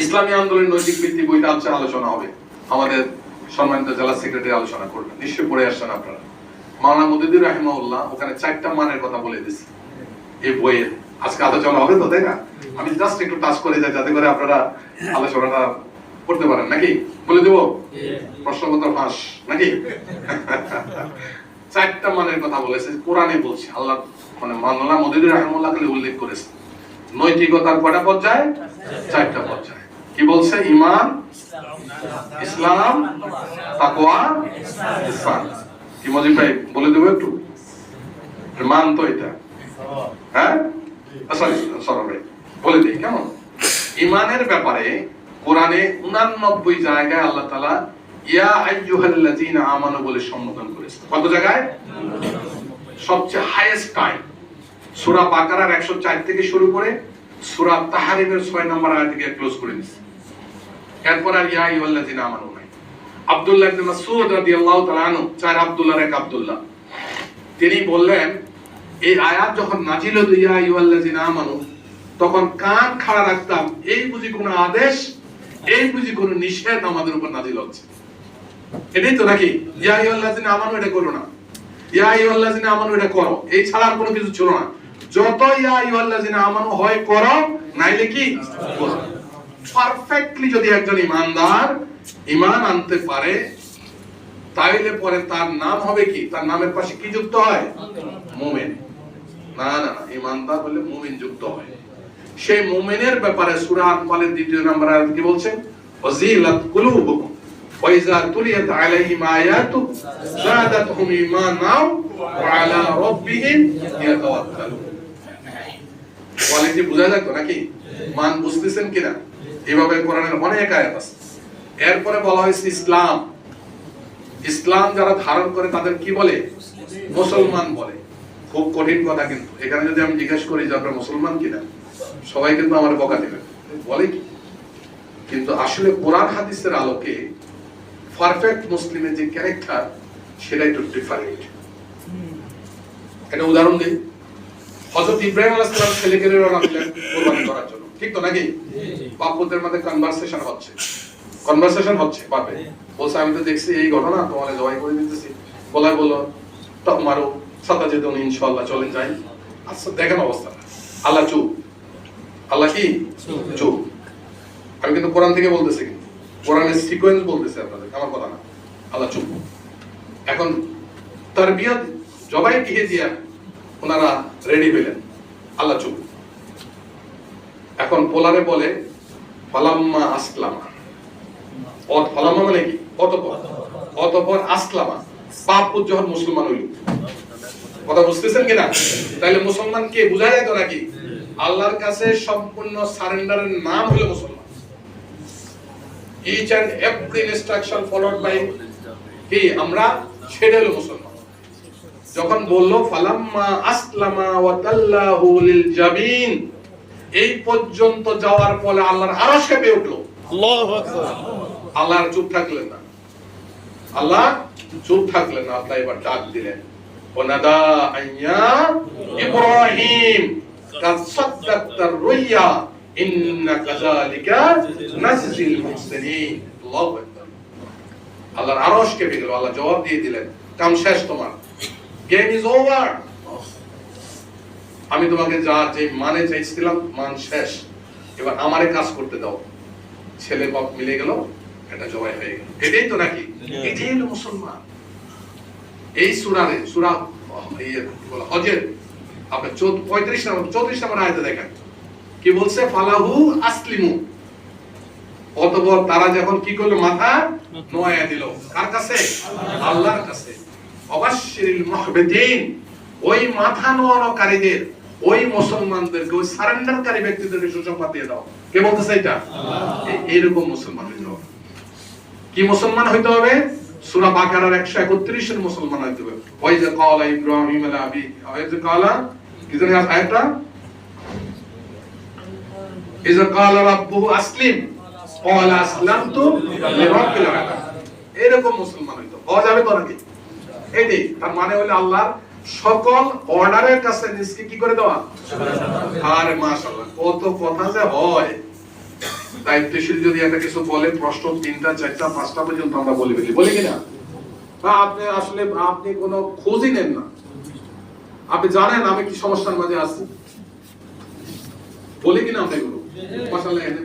ইসলামী আন্দোলনের নৈতিক ভিত্তি বইটা আজকে আলোচনা হবে। আমাদের সম্মানিত জেলা সেক্রেটারি আলোচনা করবেন। নিশ্চয়ই পড়ে আসছেন আপনারা। মাওলানা মুদিদুর রাহিমাউল্লাহ ওখানে চারটা মানের কথা বলে দিছে এই বইয়ের আজকে আলোচনা হবে তো, তাই না? আমি জাস্ট একটু টাচ করে যাই, যাতে করে আপনারা আলোচনাটা করতে পারেন। নাকি? বলে দেবো? প্রশ্নপত্র ফাঁস, নাকি? চারটা মানের কথা বলেছে, কোরআনে বলছে। আল্লাহ মানে মাওলানা মুদিদুর রাহিমাউল্লাহ খালি উল্লেখ করেছে। নৈতিকতার কয়টা পর্যায়ে? চারটা পর্যায়ে। কি বলছে? ইমান ইসলাম, তাকওয়া ইহসান কি মজিব ভাই, বলে দেবো একটু? মান তো এটা। হ্যাঁ? সরি সরি ভাই, বলে দিই, কেমন? ইমানের ব্যাপারে কোরআনে উনানব্বই জায়গায় আল্লাহ তালা ইয়া আইয়ুহাল্লাযীনা আমানু বলে সম্বোধন করেছে কত জায়গায়? সবচেয়ে হাইয়েস্ট টাইম সূরা বাকারার 104 থেকে শুরু করে সূরা তাহরিমের 6 নম্বর আয়াত থেকে ক্লোজ করে দিয়েছে এরপর আর ইয়া আমানু নাই। আব্দুল্লাহ ইবনে মাসউদ রাদিয়াল্লাহু তাআলা আনহু, চার এক আব্দুল্লাহ। তিনি বললেন, এই আয়াত যখন নাজিল ইয়া আমানু, তখন কান খাড়া রাখতাম, এই বুঝি কোন আদেশ, এই বুঝি কোন নিষেধ আমাদের উপর নাজিল হচ্ছে। এটাই তো নাকি? ইয়া আইয়ুহাল্লাযীনা আমানু, এটা করো না। ইয়া আইয়ুহাল্লাযীনা আমানু, এটা করো। এই ছাড়া আর কোনো কিছু ছিল না। যত ইয়া আইয়ুহাল্লাযীনা আমানু হয়, করো, নাইলে কি? করো। পারফেক্টলি যদি একজন ইমানদার ইমান আনতে পারে, তাইলে পরে তার নাম হবে কি? তার নামের পাশে কি যুক্ত হয়? মুমিন। না না না, ইমানদার হলে মুমিন যুক্ত হয়। সেই মুমিনের ব্যাপারে সূরা আনফালের দ্বিতীয় নম্বর আয়াত কি বলছেন ওয়াজিলাত কুলুবুকুম। তুলিয়াত আলাইহিম আয়াতু যাদাতহুম ওয়া আলা রাব্বিহিম ইয়াতাওয়াক্কালুন। কোয়ালিটি বোঝা তো নাকি? মান বুঝতেছেন কিনা? এভাবে কোরআনের অনেক আয়াত আছে। এরপরে বলা হয়েছে ইসলাম। ইসলাম যারা ধারণ করে তাদের কি বলে? মুসলমান বলে। খুব কঠিন কথা কিন্তু। এখানে যদি আমি জিজ্ঞেস করি যে আপনারা মুসলমান কিনা, সবাই কিন্তু আমার বকা দেবে। বলে কি? কিন্তু আসলে কোরআন হাদিসের আলোকে পারফেক্ট মুসলিমের যে ক্যারেক্টার সেটা একটু ডিফারেন্ট একটা উদাহরণ দিই। হযরত ইব্রাহিম আলাইহিস সালাম ছেলেকে রওনা দিলেন কুরবানি করার জন্য। ঠিক তো নাকি? বাপুদের মধ্যে কনভারসেশন হচ্ছে। কনভারসেশন হচ্ছে বাপে বলছে আমি তো দেখছি এই ঘটনা তোমারে জবাই করে দিতেছি। বলাই বলল তো মারো সাতা যেতে উনি ইনশাআল্লাহ চলেন যাই। আচ্ছা দেখেন অবস্থা। আল্লাহ চুপ। আল্লাহ কি? চুপ। আমি কিন্তু কোরআন থেকে বলতেছি কিন্তু। কোরআনের সিকোয়েন্স বলতেছি আপনাদের আমার কথা না। আল্লাহ চুপ। এখন তারবিয়ত জবাই দিয়ে দিয়া ওনারা রেডি পেলেন আল্লাহ চুপ। এখন পোলারে বলে ফালাম্মা আসলামা। ফালাম্মা মানে কি? অতপর। অতপর আসলামা। যখন মুসলমান হইল। কথা বুঝতেছেন কিনা? তাহলে যায় তো নাকি? আল্লাহর কাছে সম্পূর্ণ সারেন্ডারের নাম হলো মুসলমান। Each and every instruction followed by কি? আমরা, সেটা হলো মুসলমান। যখন বলল, ফালাম্মা আসলামা ওয়া লিল জাবিন এই পর্যন্ত যাওয়ার পরে আল্লাহর আরশ কেঁপে উঠল। আল্লাহু চুপ থাকলেন না। আল্লাহ চুপ থাকলেন না আল্লাহ এবার ডাক দিলেন। ওনাদা আইয়া ইব্রাহিম কাদ সাদ্দাকতা রুইয়া ইন্না কাযালিকা নাজজিল মুহসিনিন। আল্লাহু আকবার। আল্লাহর আরশ কেঁপে গেল আল্লাহ জবাব দিয়ে দিলেন কাম শেষ তোমার। গেম ইজ ওভার আমি তোমাকে যা যে মানে চাইছিলাম মান শেষ। এবার আমারে কাজ করতে দাও। ছেলে বাপ মিলে গেল এটা জবাই হয়ে গেল। এটাই তো নাকি? এটাই হলো মুসলমান। এই সুরারে সুরা হজের আপনার চৌদ- পঁয়ত্রিশ নম্বর চৌত্রিশ নম্বর আয়তে দেখেন। কি বলছে? ফালাহু আসলিমু। অতঃপর তারা যখন কি করল মাথা নোয়া দিল। কার কাছে? আল্লাহর কাছে। অবশ্যই মুহবিদিন ওই মাথা নোয়ানোকারীদের ওই মুসলমানদেরকে ওই সারেন্ডারকারী ব্যক্তিদেরকে সুসংবাদ দিয়ে দাও। কে বলতেছে এটা এইরকম মুসলমান হইতে হবে। কি মুসলমান হইতে হবে? সূরা বাকারার 131 এর মুসলমান হইতে হবে। ওই যে ক্বালা ইব্রাহিম আলা আবি ওই যে ক্বালা কি জানি আয়াতটা? ক্বালা রাব্বুহু আসলিম। ক্বালা আসলামতু লিরাব্বিল আলামিন। এরকম মুসলমান হইতে যাবে তো নাকি? তার মানে হলো আল্লাহর সকল অর্ডারের কাছে নিজকে কি করে দেওয়া? আরে মাশাআল্লাহ, কত কথা যে হয়। দায়িত্বশীল যদি একটা কিছু বলে, প্রশ্ন তিনটা, চারটা, পাঁচটা পর্যন্ত আমরা বলে ফেলি। বলি কিনা? হ্যাঁ আপনি আসলে, আপনি কোনো খোঁজই নেন না। আপনি জানেন আমি কি সমস্যার মাঝে আছি? বলি কিনা আমরা এগুলো? মাসাল্লাহ বলে